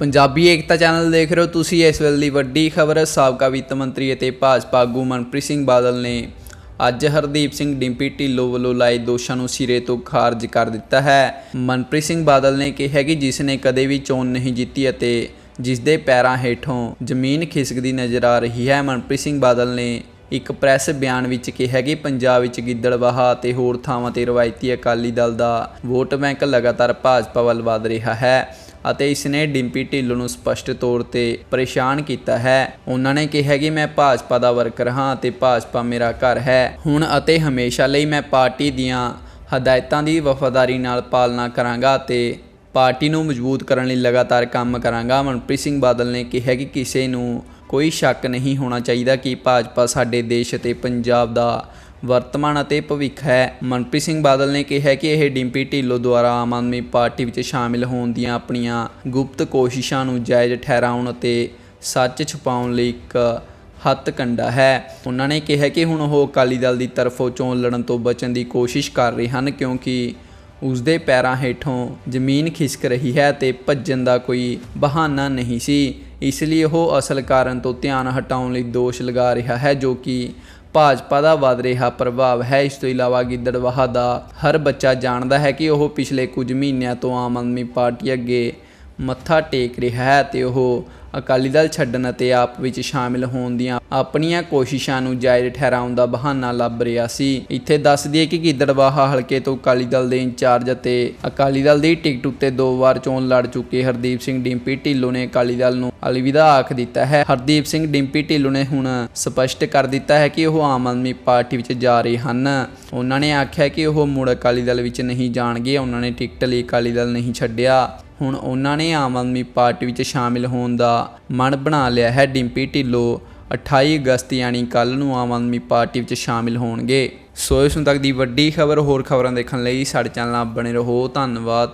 ਪੰਜਾਬੀ ਏਕਤਾ channel ਦੇਖ ਰਹੇ ਹੋ ਤੁਸੀਂ, ਇਸ ਵੇਲੇ ਦੀ ਵੱਡੀ ਖਬਰ, ਸਾਬਕਾ ਵਿੱਤ ਮੰਤਰੀ ਅਤੇ ਭਾਜਪਾ ਆਗੂ ਮਨਪ੍ਰੀਤ ਸਿੰਘ ਬਾਦਲ ਨੇ ਅੱਜ ਹਰਦੀਪ ਸਿੰਘ ਡਿੰਪੀ ਢਿੱਲੋਂ ਵੱਲੋਂ ਲਾਏ ਦੋਸ਼ਾਂ ਨੂੰ ਸਿਰੇ ਤੋਂ ਖਾਰਜ ਕਰ ਦਿੱਤਾ ਹੈ। ਮਨਪ੍ਰੀਤ ਸਿੰਘ ਬਾਦਲ ਨੇ ਕਿਹਾ ਕਿ ਜਿਸ ਨੇ ਕਦੇ ਵੀ ਚੋਣ ਨਹੀਂ ਜਿੱਤੀ ਅਤੇ ਜਿਸ ਦੇ ਪੈਰਾਂ ਹੇਠੋਂ ਜ਼ਮੀਨ ਖਿਸਕਦੀ ਨਜ਼ਰ ਆ ਰਹੀ ਹੈ, ਮਨਪ੍ਰੀਤ ਸਿੰਘ ਬਾਦਲ ਨੇ ਇੱਕ ਪ੍ਰੈਸ ਬਿਆਨ ਵਿੱਚ ਕਿਹਾ ਕਿ ਪੰਜਾਬ ਵਿੱਚ ਗਿੱਦੜਬਾਹਾ ਅਤੇ ਹੋਰ ਥਾਵਾਂ ਤੇ ਰਵਾਇਤੀ ਅਕਾਲੀ ਦਲ ਦਾ ਵੋਟ ਬੈਂਕ ਲਗਾਤਾਰ ਭਾਜਪਾ ਵੱਲ ਵਧ ਰਿਹਾ ਹੈ। ਅਤੇ ਇਸ ਨੇ ਡਿੰਪੀ ਢਿੱਲੋਂ ਨੂੰ ਸਪਸ਼ਟ ਤੌਰ ਤੇ ਪਰੇਸ਼ਾਨ ਕੀਤਾ ਹੈ। ਉਹਨਾਂ ਨੇ ਕਿਹਾ ਕਿ ਮੈਂ ਭਾਜਪਾ ਦਾ ਵਰਕਰ ਹਾਂ ਅਤੇ ਭਾਜਪਾ ਮੇਰਾ ਘਰ ਹੈ। ਹੁਣ ਅਤੇ ਹਮੇਸ਼ਾ ਲਈ ਮੈਂ ਪਾਰਟੀ ਦੀਆਂ ਹਦਾਇਤਾਂ ਦੀ ਵਫਾਦਾਰੀ ਨਾਲ ਪਾਲਣਾ ਕਰਾਂਗਾ ਅਤੇ ਪਾਰਟੀ ਨੂੰ ਮਜ਼ਬੂਤ ਕਰਨ ਲਈ ਲਗਾਤਾਰ ਕੰਮ ਕਰਾਂਗਾ। ਮਨਪ੍ਰੀਤ ਸਿੰਘ ਬਾਦਲ ਨੇ ਕਿਹਾ ਕਿ ਕਿਸੇ ਨੂੰ ਕੋਈ ਸ਼ੱਕ ਨਹੀਂ ਹੋਣਾ ਚਾਹੀਦਾ ਕਿ ਭਾਜਪਾ ਸਾਡੇ ਦੇਸ਼ ਅਤੇ ਪੰਜਾਬ ਦਾ ਵਰਤਮਾਨ ਅਤੇ ਭਵਿੱਖ ਹੈ। ਮਨਪ੍ਰੀਤ ਸਿੰਘ ਬਾਦਲ ਨੇ ਕਿਹਾ ਕਿ ਇਹ ਡਿੰਪੀ ਢਿੱਲੋਂ ਦੁਆਰਾ ਆਮ ਆਦਮੀ ਪਾਰਟੀ ਵਿੱਚ ਸ਼ਾਮਿਲ ਹੋਣ ਦੀਆਂ ਆਪਣੀਆਂ ਗੁਪਤ ਕੋਸ਼ਿਸ਼ਾਂ ਨੂੰ ਜਾਇਜ਼ ਠਹਿਰਾਉਣ ਅਤੇ ਸੱਚ ਛੁਪਾਉਣ ਲਈ ਇੱਕ ਹੱਥ ਕੰਡਾ ਹੈ। ਉਹਨਾਂ ਨੇ ਕਿਹਾ ਕਿ ਹੁਣ ਉਹ ਅਕਾਲੀ ਦਲ ਦੀ ਤਰਫੋਂ ਚੋਣ ਲੜਨ ਤੋਂ ਬਚਣ ਦੀ ਕੋਸ਼ਿਸ਼ ਕਰ ਰਹੇ ਹਨ ਕਿਉਂਕਿ ਉਸ ਦੇ ਪੈਰਾਂ ਹੇਠੋਂ ਜ਼ਮੀਨ ਖਿਸਕ ਰਹੀ ਹੈ ਤੇ ਭੱਜਣ ਦਾ ਕੋਈ ਬਹਾਨਾ ਨਹੀਂ ਸੀ। ਇਸ ਲਈ ਉਹ ਅਸਲ ਕਾਰਨ ਤੋਂ ਧਿਆਨ ਹਟਾਉਣ ਲਈ ਦੋਸ਼ ਲਗਾ ਰਿਹਾ ਹੈ ਜੋ ਕਿ ਭਾਜਪਾ ਦਾ ਵਧ ਰਿਹਾ ਪ੍ਰਭਾਵ ਹੈ। ਇਸ ਤੋਂ ਇਲਾਵਾ ਗਿੱਦੜਵਾਹਾ ਦਾ ਹਰ ਬੱਚਾ ਜਾਣਦਾ ਹੈ ਕਿ ਉਹ ਪਿਛਲੇ ਕੁਝ ਮਹੀਨਿਆਂ ਤੋਂ ਆਮ ਆਦਮੀ ਪਾਰਟੀ ਅੱਗੇ ਮੱਥਾ ਟੇਕ ਰਿਹਾ ਹੈ ਤੇ ਉਹ ਅਕਾਲੀ ਦਲ ਛੱਡਣ ਅਤੇ ਆਪ ਵਿੱਚ ਸ਼ਾਮਿਲ ਹੋਣ ਦੀਆਂ ਆਪਣੀਆਂ ਕੋਸ਼ਿਸ਼ਾਂ ਨੂੰ ਜਾਇਜ਼ ਠਹਿਰਾਉਣ ਦਾ ਬਹਾਨਾ ਲੱਭ ਰਿਹਾ ਸੀ। ਇੱਥੇ ਦੱਸ ਦਈਏ ਕਿ ਗਿੱਦੜਬਾਹਾ ਹਲਕੇ ਤੋਂ ਅਕਾਲੀ ਦਲ ਦੇ ਇੰਚਾਰਜ ਅਤੇ ਅਕਾਲੀ ਦਲ ਦੀ ਟਿਕਟ ਉੱਤੇ ਦੋ ਵਾਰ ਚੋਣ ਲੜ ਚੁੱਕੇ ਹਰਦੀਪ ਸਿੰਘ ਡਿੰਪੀ ਢਿੱਲੋਂ ਨੇ ਅਕਾਲੀ ਦਲ ਨੂੰ ਅਲਵਿਦਾ ਆਖ ਦਿੱਤਾ ਹੈ। ਹਰਦੀਪ ਸਿੰਘ ਡਿੰਪੀ ਢਿੱਲੋਂ ਨੇ ਹੁਣ ਸਪਸ਼ਟ ਕਰ ਦਿੱਤਾ ਹੈ ਕਿ ਉਹ ਆਮ ਆਦਮੀ ਪਾਰਟੀ ਵਿੱਚ ਜਾ ਰਹੇ ਹਨ। ਉਹਨਾਂ ਨੇ ਆਖਿਆ ਕਿ ਉਹ ਮੁੜ ਅਕਾਲੀ ਦਲ ਵਿੱਚ ਨਹੀਂ ਜਾਣਗੇ। ਉਹਨਾਂ ਨੇ ਟਿਕਟ ਲਈ ਅਕਾਲੀ ਦਲ ਨਹੀਂ ਛੱਡਿਆ। ਹੁਣ ਉਹਨਾਂ ਨੇ ਆਮ ਆਦਮੀ ਪਾਰਟੀ ਵਿੱਚ ਸ਼ਾਮਿਲ ਹੋਣ ਦਾ ਮਨ ਬਣਾ ਲਿਆ ਹੈ। ਡਿੰਪੀ ਢਿੱਲੋਂ 28 ਅਗਸਤ ਯਾਨੀ ਕੱਲ ਨੂੰ ਆਮ ਆਦਮੀ ਪਾਰਟੀ ਵਿੱਚ ਸ਼ਾਮਿਲ ਹੋਣਗੇ। ਸੋ ਇਸ ਨੂੰ ਤੱਕ ਦੀ ਵੱਡੀ ਖਬਰ ਹੋਰ ਖਬਰਾਂ ਦੇਖਣ ਲਈ ਸਾਡੇ ਚੈਨਲ ਨਾਲ ਬਣੇ ਰਹੋ। ਧੰਨਵਾਦ।